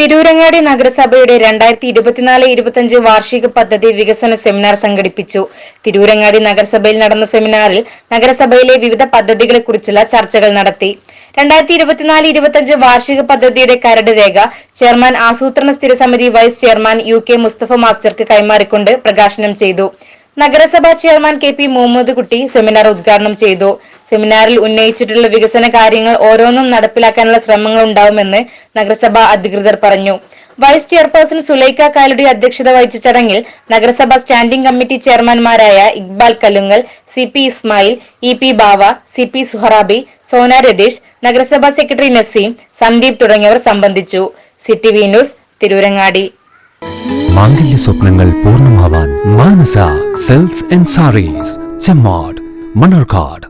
തിരൂരങ്ങാടി നഗരസഭയുടെ രണ്ടായിരത്തി ഇരുപത്തിനാല് ഇരുപത്തിയഞ്ച് വാർഷിക പദ്ധതി വികസന സെമിനാർ സംഘടിപ്പിച്ചു. തിരൂരങ്ങാടി നഗരസഭയിൽ നടന്ന സെമിനാറിൽ നഗരസഭയിലെ വിവിധ പദ്ധതികളെക്കുറിച്ചുള്ള ചർച്ചകൾ നടത്തി. രണ്ടായിരത്തി ഇരുപത്തിനാല് ഇരുപത്തിയഞ്ച് വാർഷിക പദ്ധതിയുടെ കരട് രേഖ ചെയർമാൻ ആസൂത്രണ സ്ഥിരസമിതി vice chairman U K Mustafa മാസ്റ്റർക്ക് കൈമാറിക്കൊണ്ട് പ്രകാശനം ചെയ്തു. നഗരസഭാ ചെയർമാൻ കെ പി മുഹമ്മദ് കുട്ടി സെമിനാർ ഉദ്ഘാടനം ചെയ്തു. സെമിനാറിൽ ഉന്നയിച്ചിട്ടുള്ള വികസന കാര്യങ്ങൾ ഓരോന്നും നടപ്പിലാക്കാനുള്ള ശ്രമങ്ങൾ ഉണ്ടാവുമെന്ന് നഗരസഭാ അധികൃതർ പറഞ്ഞു. വൈസ് ചെയർപേഴ്സൺ സുലൈക്ക കാലുടി അധ്യക്ഷത വഹിച്ച ചടങ്ങിൽ നഗരസഭാ standing committee ചെയർമാൻമാരായ Iqbal Kalungal C P Ismail E P Bava C P Suharabi Sona Ratheesh നഗരസഭാ സെക്രട്ടറി നസീം സന്ദീപ് തുടങ്ങിയവർ സംബന്ധിച്ചു. City V news Tirurangadi. മാംഗല്യ സ്വപ്നങ്ങൾ പൂർണമാവാൻ Manasa sales and sarees Chemmad Mannarkkad.